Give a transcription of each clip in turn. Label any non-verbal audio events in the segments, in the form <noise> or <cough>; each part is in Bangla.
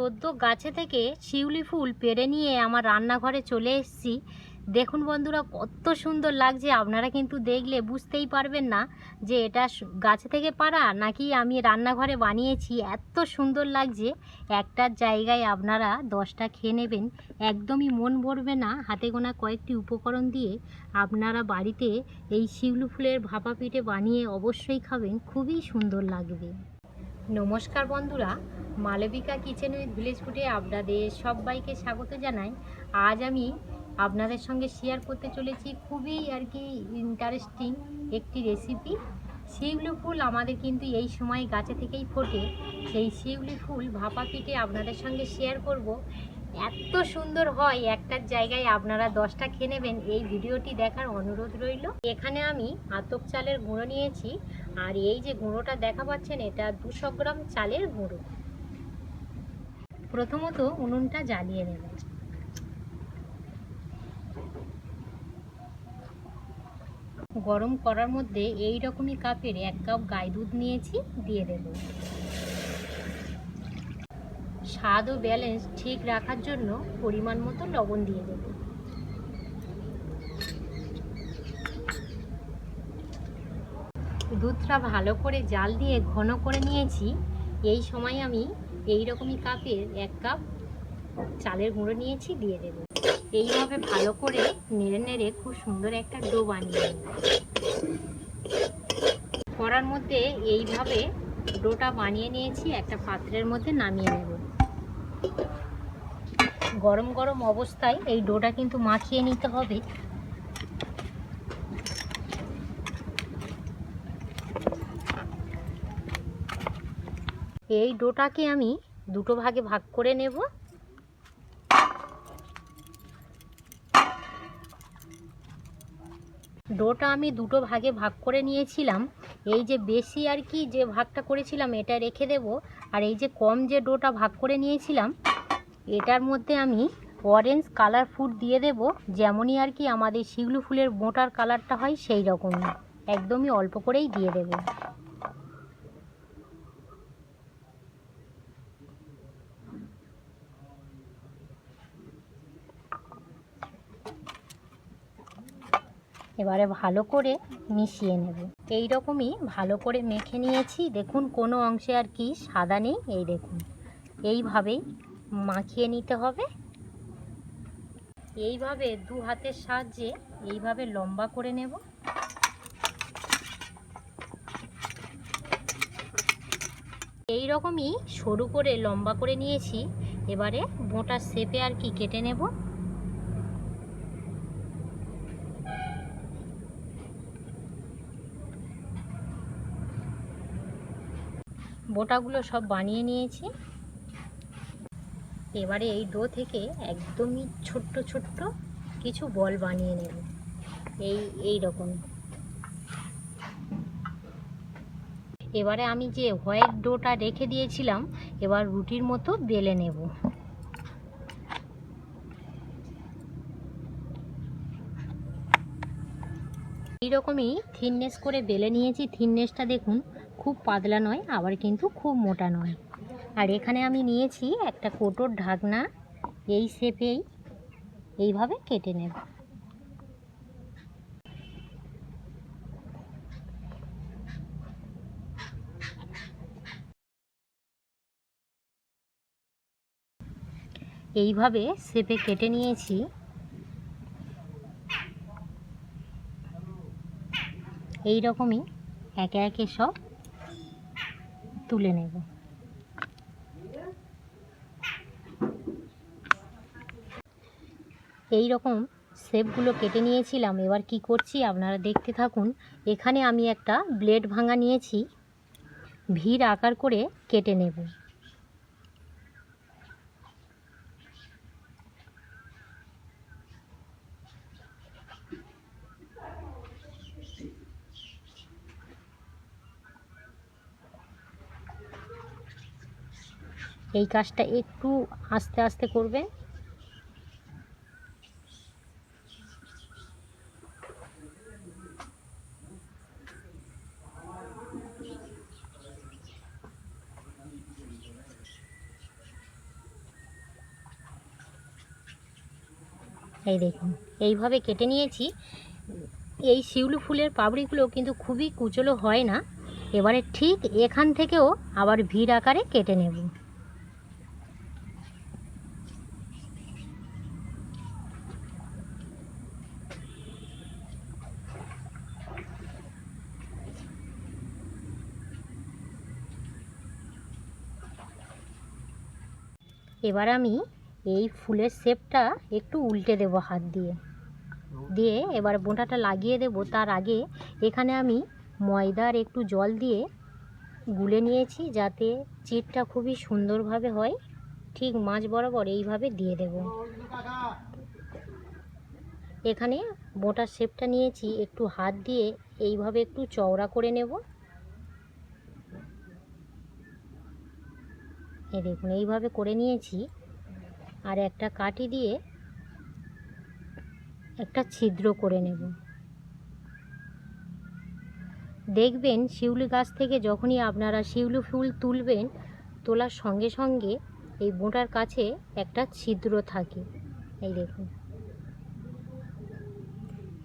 সদ্য গাছে থেকে শিউলি ফুল পেড়ে নিয়ে আমার রান্নাঘরে চলে এসেছি। দেখুন বন্ধুরা, কত সুন্দর লাগছে। আপনারা কিন্তু দেখলে বুঝতেই পারবেন না যে এটা গাছে থেকে পাড়া নাকি আমি রান্নাঘরে বানিয়েছি। এত সুন্দর লাগছে। একটার জায়গায় আপনারা দশটা খেয়ে নেবেন। একদমই মন ভরবে না হাতে গোনা কয়েকটি উপকরণ দিয়ে আপনারা বাড়িতে এই শিউলি ফুলের ভাপা পিঠে বানিয়ে অবশ্যই খাবেন। খুবই সুন্দর লাগবে। নমস্কার বন্ধুরা, মালবিকা কিচেন উইথ ভিলেজ ফুডে আপনাদের সবাইকে স্বাগত জানাই। আজ আমি আপনাদের সঙ্গে শেয়ার করতে চলেছি খুবই আর কি ইন্টারেস্টিং একটি রেসিপি শিউলি ফুল আমাদের কিন্তু এই সময় গাছে থেকেই ফোটে। সেই শিউলি ফুল ভাপা পিঠে আপনাদের সঙ্গে শেয়ার করব। এত সুন্দর হয়, একটার জায়গায় আপনারা দশটা খেয়ে নেবেন। এই ভিডিওটি দেখার অনুরোধ রইল। এখানে আমি আতপ চালের গুঁড়ো নিয়েছি। আর এই যে গুঁড়োটা দেখা পাচ্ছেন, এটা দুশো গ্রাম চালের গুঁড়ো। প্রথমত উনুনটা জ্বালিয়ে নেব। গরম করার মধ্যে এই রকমই কাপের এক কাপ গাই দুধ নিয়েছি, দিয়ে দেব। স্বাদ ও ব্যালেন্স ঠিক রাখার জন্য পরিমাণ মতো লবণ দিয়ে দেব। দুধটা ভালো করে জাল দিয়ে ঘন করে নিয়েছি। এই সময় আমি এই রকমই কাপের এক কাপ চালের গুঁড়ো নিয়েছি, দিয়ে দেব। এইভাবে ভালো করে নেড়ে নেড়ে খুব সুন্দর একটা ডো বানিয়ে নেব। করার মধ্যে এইভাবে ডোটা বানিয়ে নিয়েছি, একটা পাত্রের মধ্যে নামিয়ে নেব। গরম গরম অবস্থায় এই ডোটা কিন্তু মাখিয়ে নিতে হবে। এই ডোটাকে আমি দুটো ভাগে ভাগ করে নেব। ডোটা আমি দুটো ভাগে ভাগ করে নিয়েছিলাম। এই যে বেশি আর কি যে ভাগটা করেছিলাম, এটা রেখে দেব। আর এই যে কম যে ডোটা ভাগ করে নিয়েছিলাম, এটার মধ্যে আমি অরেঞ্জ কালার ফুড দিয়ে দেব। যেমনই আর কি আমাদের শিগলু ফুলের মোটার কালারটা হয় সেই রকমই একদমই অল্প করেই দিয়ে দেব। এবারে ভালো করে মিশিয়ে নেব। এই রকমই ভালো করে মেখে নিয়েছি। দেখুন কোনো অংশে আর কি সাদা নেই, এই দেখুন। এইভাবেই মাখিয়ে নিতে হবে। এইভাবে দু হাতের সাহায্যে এইভাবে লম্বা করে নেব। এই রকমই সরু করে লম্বা করে নিয়েছি। এবারে মোটা শেপে আর কি কেটে নেব। বোটাগুলো সব বানিয়ে নিয়েছি। এবারে এই ডো থেকে একদমই ছোট্ট ছোট্ট কিছু বল বানিয়ে নেব। এই এই রকম। এবারে আমি যে হোয়াইট ডোটা রেখে দিয়েছিলাম, এবার রুটির মতো বেলে নেব। এইরকমই থিননেস করে বেলে নিয়েছি। থিননেসটা দেখুন খুব পাতলা নয়, আবার কিন্তু খুব মোটা নয়। আর এখানে আমি নিয়েছি একটা কোটোর ঢাকনা, এই শেপেই এইভাবে কেটে নেব। এইভাবে শেপে কেটে নিয়েছি। এই রকমই একে একে সব তুলে নেব। এই রকম শেপগুলো কেটে নিয়েছিলাম, এবার কি করছি আপনারা দেখতে থাকুন। এখানে আমি একটা ব্লেড ভাঙা নিয়েছি, ভিড় আকার করে কেটে নেব। এই কাজটা একটু আস্তে আস্তে করবে এই দেখুন, এইভাবে কেটে নিয়েছি। এই শিউলি ফুলের পাবড়িগুলো কিন্তু খুবই কুচলো হয় না। এবারে ঠিক এখান থেকেও আবার ভিড় আকারে কেটে নেব। এবার আমি এই ফুলের শেপটা একটু উল্টে দেব হাত দিয়ে। দিয়ে এবার বোঁটাটা লাগিয়ে দেব। তার আগে এখানে আমি ময়দার একটু জল দিয়ে গুলে নিয়েছি যাতে চিটটা খুবই সুন্দরভাবে হয়। ঠিক মাছ বরাবর এইভাবে দিয়ে দেব। এখানে বোঁটার শেপটা নিয়েছি। একটু হাত দিয়ে এইভাবে একটু চওড়া করে নেব। এই দেখুন, এইভাবে করে নিয়েছি। আর একটা কাঠি দিয়ে একটা ছিদ্র করে নেব। দেখবেন, শিউলি গাছ থেকে যখনই আপনারা শিউলি ফুল তুলবেন, তোলার সঙ্গে সঙ্গে এই বোঁটার কাছে একটা ছিদ্র থাকে। এই দেখুন।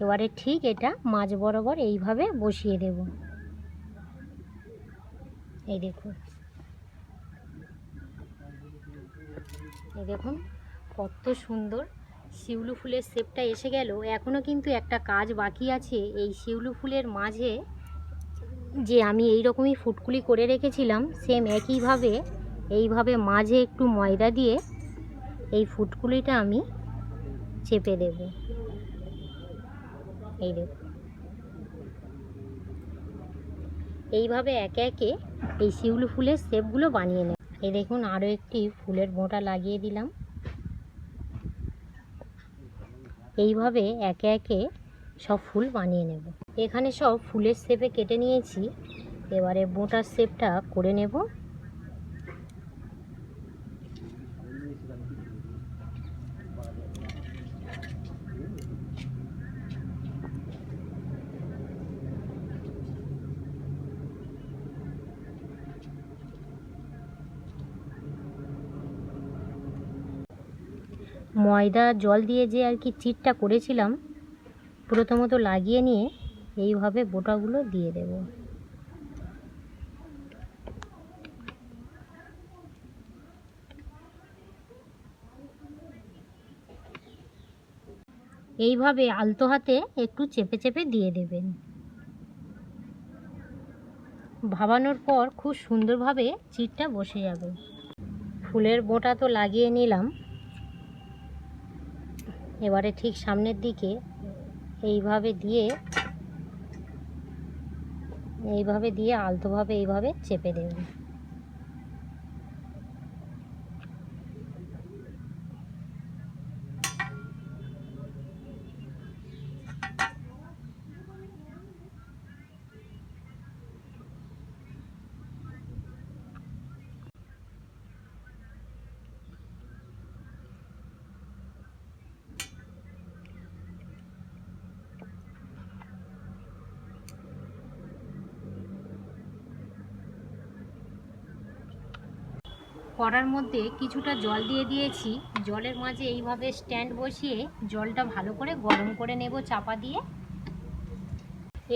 এবারে ঠিক এটা মাঝ বরাবর এইভাবে বসিয়ে দেব। এই দেখুন। দেখুন, কত সুন্দর। শিউলু ফুলের শেপটা এসে গেল। এখনও কিন্তু একটা কাজ বাকি আছে। এই শিউলু ফুলের মাঝে যে আমি এই রকমই ফুটকুলি করে রেখেছিলাম সেম একইভাবে, এইভাবে মাঝে একটু ময়দা দিয়ে এই ফুটকুলিটা আমি চেপে দেব। এই দেখুন। এইভাবে একে একে এই শিউলু ফুলের শেপগুলো বানিয়ে নেব। এই দেখুন আরও একটি ফুলের বোঁটা লাগিয়ে দিলাম। এইভাবে একে একে সব ফুল বানিয়ে নেব। এখানে সব ফুলের শেপে কেটে নিয়েছি। এবারে বোঁটার শেপটা করে নেব। ময়দা, জল দিয়ে যে আর কি চিটটা করেছিলাম, প্রথমত লাগিয়ে নিয়ে এইভাবে বোটাগুলো দিয়ে দেব। এইভাবে আলতো হাতে একটু চেপে চেপে দিয়ে দেবেন। ভাবানোর পর খুব সুন্দরভাবে চিটটা বসে যাবে। ফুলের বোঁটা তো লাগিয়ে নিলাম। এবারে ঠিক সামনের দিকে এইভাবে দিয়ে এইভাবে দিয়ে আলতোভাবে এইভাবে চেপে দেব কড়ার মধ্যে কিছুটা জল দিয়ে দিয়েছি। জলের মাঝে এইভাবে স্ট্যান্ড বসিয়ে জলটা ভালো করে গরম করে নেব চাপা দিয়ে।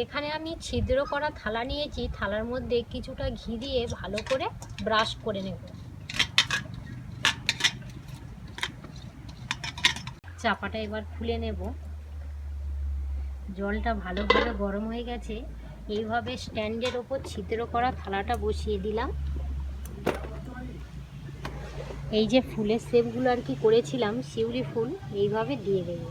এখানে আমি ছিদ্র করা থালা নিয়েছি। থালার মধ্যে কিছুটা ঘি দিয়ে ভালো করে ব্রাশ করে নেব। চাপাটা এবার খুলে নেব। জলটা ভালোভাবে গরম হয়ে গেছে। এইভাবে স্ট্যান্ডের ওপর ছিদ্র করা থালাটা বসিয়ে দিলাম। এই যে ফুলের শেপগুলো আর কি করেছিলাম, শিউলি ফুল, এইভাবে দিয়ে দেব।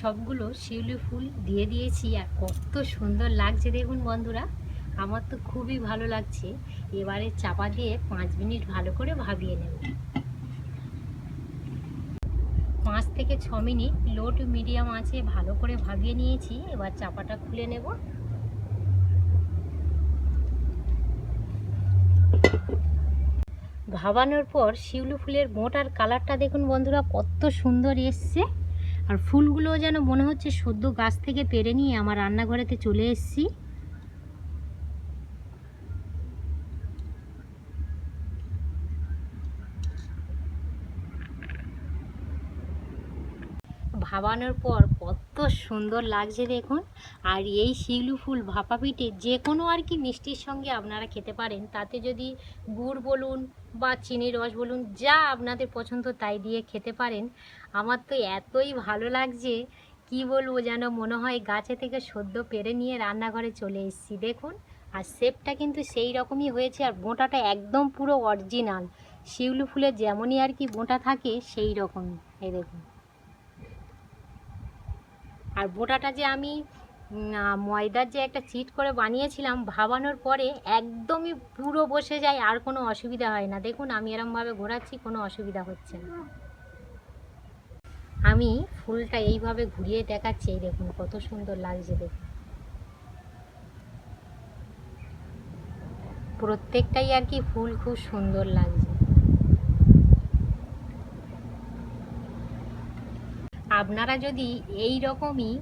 সবগুলো শিউলি ফুল দিয়ে দিয়েছি, আর কত সুন্দর লাগছে দেখুন বন্ধুরা। আমার তো খুবই ভালো লাগছে। এবারে চাপা দিয়ে পাঁচ মিনিট ভালো করে ভাবিয়ে নেব। পাঁচ থেকে ছ মিনিট লো টু মিডিয়াম আছে ভালো করে ভাবিয়ে নিয়েছি। এবার চাপাটা খুলে নেব। ভাবানোর পর শিউলি ফুলের মোটার কালারটা দেখুন বন্ধুরা, কত সুন্দর এসছে। আর ফুলগুলো যেন মনে হচ্ছে সদ্য গাছ থেকে পেরে নিয়ে আমার রান্নাঘরেতে চলে এসেছি। ভাবানোর পর কত সুন্দর লাগছে দেখুন। আর এই শিউলি ফুল, ভাপা পিঠে যে কোনো আর কি মিষ্টির সঙ্গে আপনারা খেতে পারেন। তাতে যদি গুড় বলুন বা চিনির রস বলুন, যা আপনাদের পছন্দ তাই দিয়ে খেতে পারেন। আমার তো এতই ভালো লাগছে, কি বলব যেন মনে হয় গাছে থেকে সদ্য পেরে নিয়ে রান্নাঘরে চলে এসেছি। দেখুন, আর শেপটা কিন্তু সেই রকমই হয়েছে আর বোঁটাটা একদম পুরো অরিজিনাল শিউলি ফুলের যেমনই আর কি বোঁটা থাকে, সেই রকমই। এই দেখুন। আর বোটাটা যে আমি ময়দার যে একটা চিট করে বানিয়েছিলাম, ভাবানোর পরে একদমই পুরো বসে যায়, আর কোনো অসুবিধা হয় না। দেখুন, আমি এরমভাবে ঘোরাচ্ছি, কোনো অসুবিধা হচ্ছে না। আমি ফুলটা এইভাবে ঘুরিয়ে দেখাচ্ছি, এই দেখুন, কত সুন্দর লাগছে দেখুন। প্রত্যেকটাই আর কি ফুল খুব সুন্দর লাগছে। আপনারা যদি এই রকমই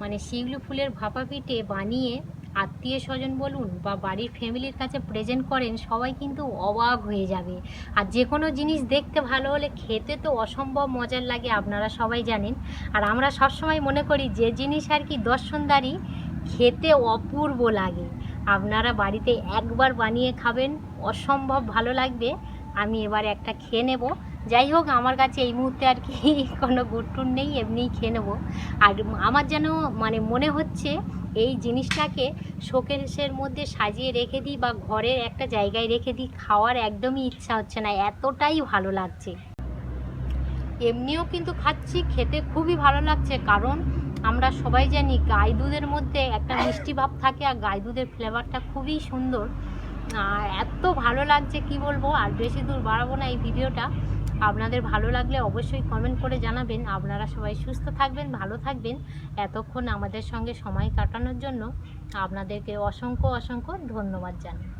মানে শিউলি ফুলের ভাপা পিঠে বানিয়ে আত্মীয় স্বজন বলুন বা বাড়ির ফ্যামিলির কাছে প্রেজেন্ট করেন, সবাই কিন্তু অবাক হয়ে যাবে। আর যে কোনো জিনিস দেখতে ভালো হলে খেতে তো অসম্ভব মজার লাগে, আপনারা সবাই জানেন। আর আমরা সবসময় মনে করি যে জিনিস আর কি দর্শনদারি, খেতে অপূর্ব লাগে। আপনারা বাড়িতে একবার বানিয়ে খাবেন, অসম্ভব ভালো লাগবে। আমি এবার একটা খেয়ে নেব। যাই হোক, আমার কাছে এই মুহূর্তে আর কি <laughs> কোনো গুটটুন নেই, এমনিই খেয়ে নেব। আর আমার যেন মানে মনে হচ্ছে এই জিনিসটাকে শোকেসের মধ্যে সাজিয়ে রেখে দিই বা ঘরের একটা জায়গায় রেখে দিই, খাওয়ার একদমই ইচ্ছা হচ্ছে না, এতটাই ভালো লাগছে। এমনিও কিন্তু খাচ্ছি, খেতে খুবই ভালো লাগছে, কারণ আমরা সবাই জানি গাই দুধের মধ্যে একটা মিষ্টি ভাব থাকে আর গাই দুধের ফ্লেভারটা খুবই সুন্দর। আর এত ভালো লাগছে, কি বলব? আর বেশি দূর বাড়াবো না এই ভিডিওটা। আপনাদের ভালো লাগলে অবশ্যই কমেন্ট করে জানাবেন। আপনারা সবাই সুস্থ থাকবেন, ভালো থাকবেন। এতক্ষণ আমাদের সঙ্গে সময় কাটানোর জন্য আপনাদেরকে অসংখ্য অসংখ্য ধন্যবাদ জানাই।